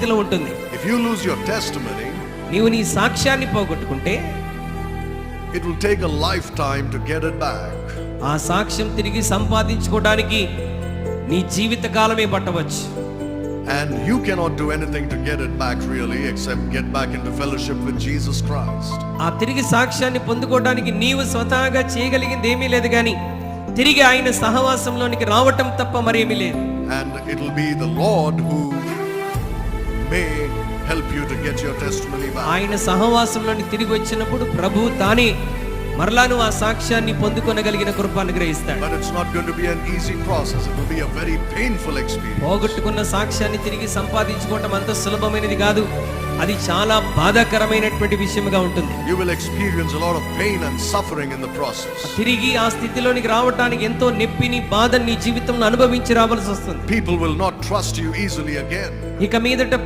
స్థితిలో ఉంటుంది If you lose your testimony, నీవు నీ సాక్ష్యాన్ని పోగొట్టుకుంటే it will take a lifetime to get it back. ఆ సాక్ష్యం తిరిగి సంపాదించుకోవడానికి నీ జీవిత కాలమే పట్టవచ్చు And you cannot do anything to get it back really except get back into fellowship with Jesus Christ. ఆ తిరిగి సాక్ష్యాన్ని పొందుకోవడానికి నీవు స్వతహాగా చేయగలిగింది ఏమీ లేదు కానీ తిరిగి ఆయన సహవాసంలోనికి రావటం తప్ప మరేమీ లేదు And it will be the Lord who may help you to get your testimony back. ఆయన సహవాసంలోని తిరిగి వచ్చినప్పుడు ప్రభు తానే మరలా నువ్వు ఆ సాక్ష్యాన్ని పొందుకొనగలిగిన కృప అనుగ్రహిస్తాడు But it's not going to be an easy process. It will be a very painful experience. పోగొట్టుకున్న సాక్ష్యాన్ని తిరిగి సంపాదించుకోవటం అంత సులభమైనది కాదు అది చాలా బాధాకరమైనటువంటి విషయముగా ఉంటుంది You will experience a lot of pain and suffering in the process. తిరిగి ఆ స్థితిలోనికి రావటానికి ఎంతో నొప్పిని బాధని నీ జీవితంలో అనుభవించి రావాల్సి వస్తుంది People will not trust you easily again. ఇక మీదట